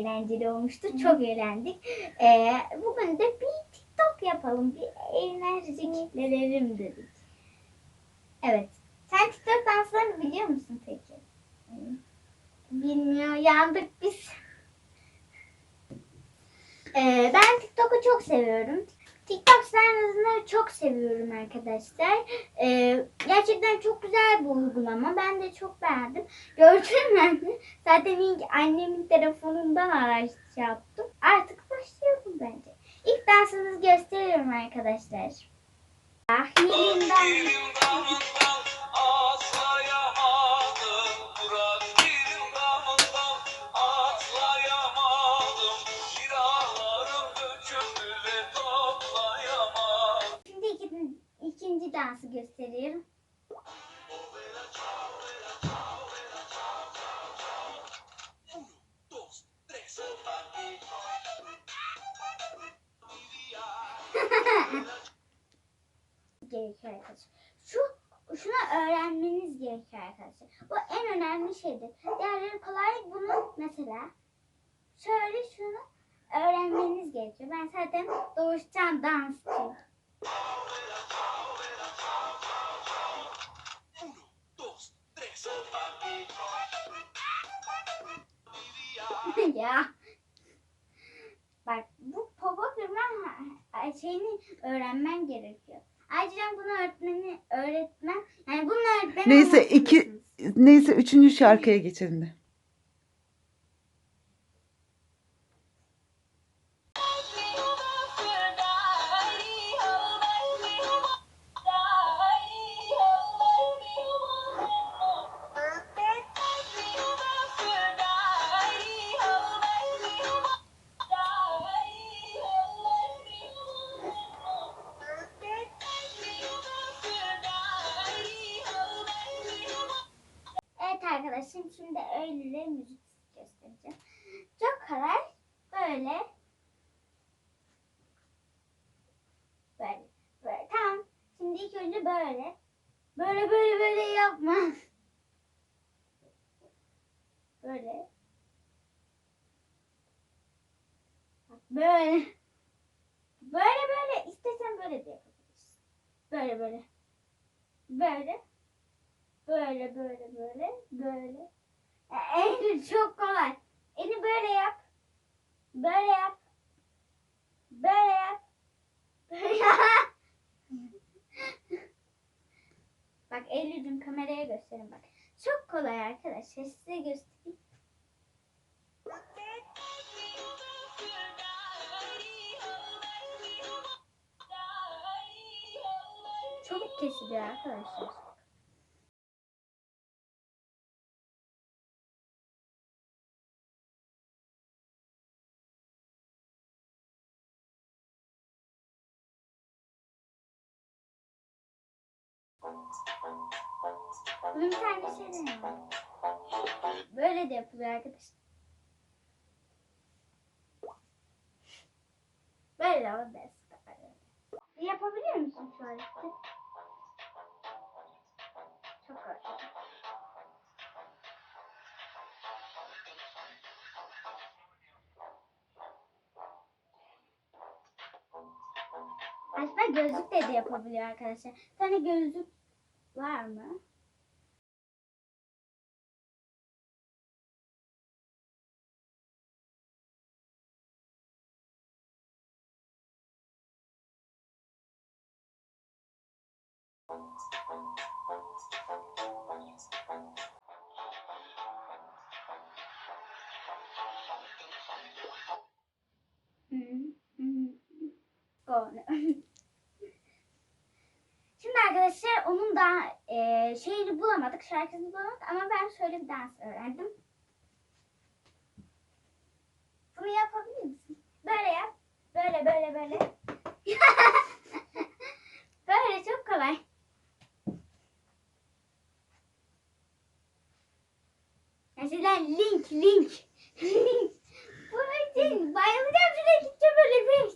eğlenceli olmuştu. Çok eğlendik. E, bugün de bir TikTok yapalım. Bir enerjik verelim dedik. Evet. Sen TikTok danslarını biliyor musun peki? Bilmiyor. Yandık biz. Ee, ben TikTok'u çok seviyorum. TikTok sayesinde çok seviyorum arkadaşlar. Ee, gerçekten çok güzel bir uygulama. Ben de çok beğendim. Gördün mü? Zaten ilk annemin telefonundan araç yaptım. Artık başlayalım bence. İlk dansınızı gösteriyorum arkadaşlar. Dahilimden. Dansı tres, gerekiyor arkadaşlar. Şu şunu öğrenmeniz gerekiyor arkadaşlar. Bu en önemli şeydir. Diğerleri kolay. Bunu mesela şöyle şunu öğrenmeniz gerekiyor. Ben zaten doğuştan dansçıyım. Ya. Bak bu popo kırma ha- şeyini öğrenmen gerekiyor. Ayrıca bunu öğretmeni öğretmen yani bunu öğretmen Neyse iki neyse üçüncü şarkıya geçelim de. Arkadaşım şimdi öyle müzik göstereceğim. Çok kolay. Böyle. Böyle. Böyle. Tamam. Şimdi ilk önce böyle. Böyle böyle böyle yapma. Böyle. Böyle. Böyle böyle. İstesen böyle de yapabilirsin. Böyle böyle. Böyle. Böyle böyle böyle böyle. E, Eylül çok kolay. Eli böyle yap. Böyle yap. Böyle yap. Böyle yap. bak Eylül'cüm kameraya gösterin bak. Çok kolay arkadaşlar. Size göstereyim. Çabuk kesiliyor arkadaşlar. Bunun bir tane şey de. Böyle de yapılıyor arkadaşlar. Böyle o da Yapabiliyor musun şu hareketi? Çok kolay. Aslında gözlükle de yapabiliyor arkadaşlar. Tane gözlük var mı? Hı hı hı. Doğru. Şimdi arkadaşlar onun da e, şeyini bulamadık, şarkısını bulamadık ama ben şöyle bir dans öğrendim. Bunu yapabilir misin? Böyle yap. Böyle böyle. böyle çok kolay. Mesela link link. Link. Bunu için bayılacağım şuraya gideceğim böyle bir.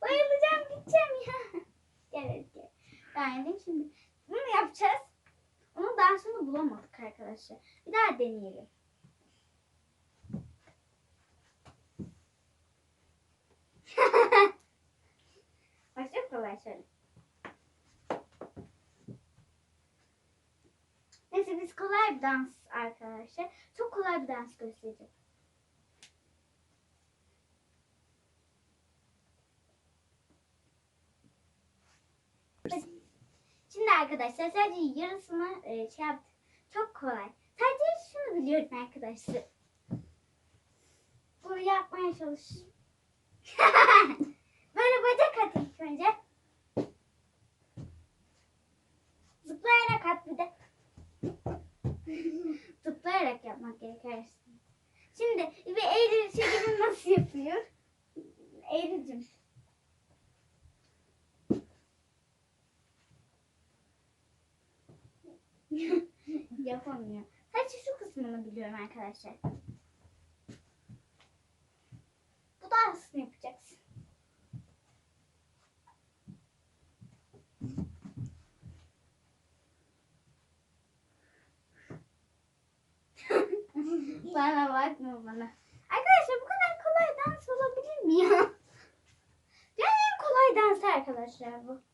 bayılacağım gideceğim ya. Gel hadi gel. Beğendim şimdi. Bunu yapacağız. dansını bulamadık arkadaşlar. Bir daha deneyelim. Çok kolay şöyle. Neyse biz kolay bir dans arkadaşlar. Çok kolay bir dans göstereceğim. Şimdi arkadaşlar sadece yarısını e, şey yaptık. Çok kolay. Sadece şunu biliyorum arkadaşlar. Bunu yapmaya çalış. Böyle bacak at ilk önce. Zıplayarak at bir de. Zıplayarak yapmak gerekir. Şimdi bir Eylül şeklini nasıl yapıyor? Eylül'cüm. Yapamıyor. Sadece şu kısmını biliyorum arkadaşlar. Bu da aslında yapacaksın. bana bakma bana. Arkadaşlar bu kadar kolay dans olabilir mi ya? Yani en kolay dans arkadaşlar bu.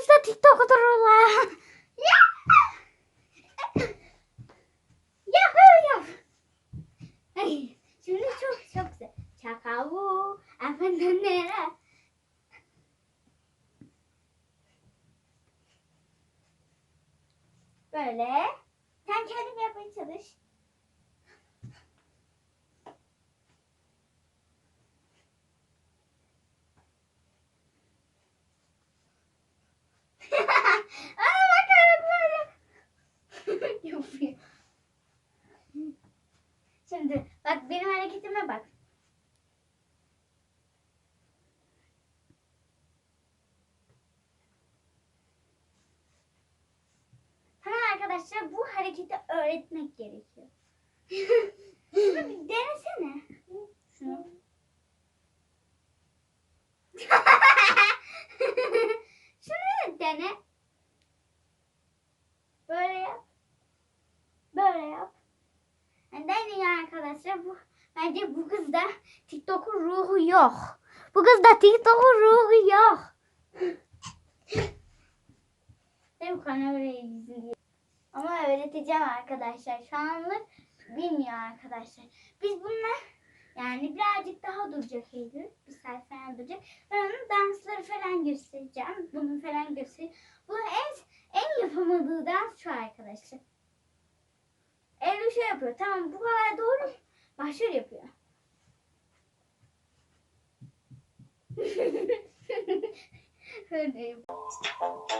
Bu da. Bu kız da TikTok'tur Allah. Ya. Yahoo yap. Ay, şimdi çok çok güzel. Çakavu, efendim nere? Böyle. Sen kendin yapmaya çalış. Ana bakalım böyle. Yapıyor. Şimdi bak benim hareketime bak. Tamam arkadaşlar bu hareketi öğretmek gerekiyor. Şunu bir denesene. Şunu. Şunu dene. Böyle yap. Böyle yap. Neden ya arkadaşlar bu bence bu kızda TikTok'un ruhu yok. Bu kızda TikTok'un ruhu yok. Benim kamerayı izliyor. Ama öğreteceğim arkadaşlar. Şu anlık bilmiyor arkadaşlar. Biz bununla yani birazcık daha duracak Eylül. Bir saat falan duracak. Ben onun dansları falan göstereceğim. Bunu falan göstereceğim. Bu en, en yapamadığı dans şu arkadaşlar. Eylül şey yapıyor. Tamam bu kadar doğru? Başarı yapıyor. Yapıyor.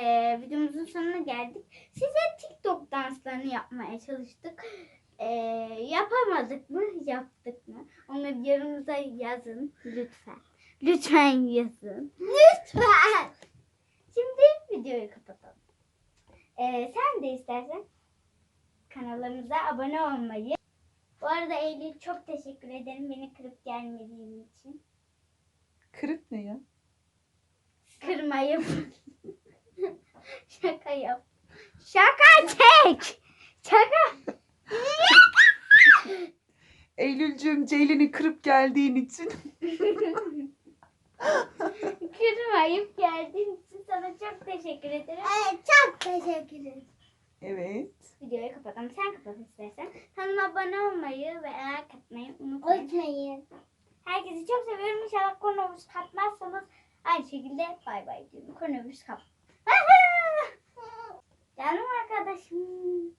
e, videomuzun sonuna geldik. Size TikTok danslarını yapmaya çalıştık. E, yapamadık mı? Yaptık mı? Onları yorumunuza yazın lütfen. Lütfen yazın. Lütfen. Ee, sen de istersen kanalımıza abone olmayı. Bu arada Eylül çok teşekkür ederim beni kırıp gelmediğin için. Kırık ne ya? Kırmayıp. Şaka yap. Şaka çek. Şaka. Eylülcüğüm Ceylin'i kırıp geldiğin için. Kırmayıp geldiğin için sana çok teşekkür ederim. Evet çok teşekkür ederim. Evet. Videoyu kapatalım. Sen kapat istersen. Kanalıma abone olmayı ve like atmayı unutmayın. Unutmayın. Herkesi çok seviyorum. İnşallah koronavirüs kapmazsanız aynı şekilde bay bay diyorum. Koronavirüs kap. Canım arkadaşım.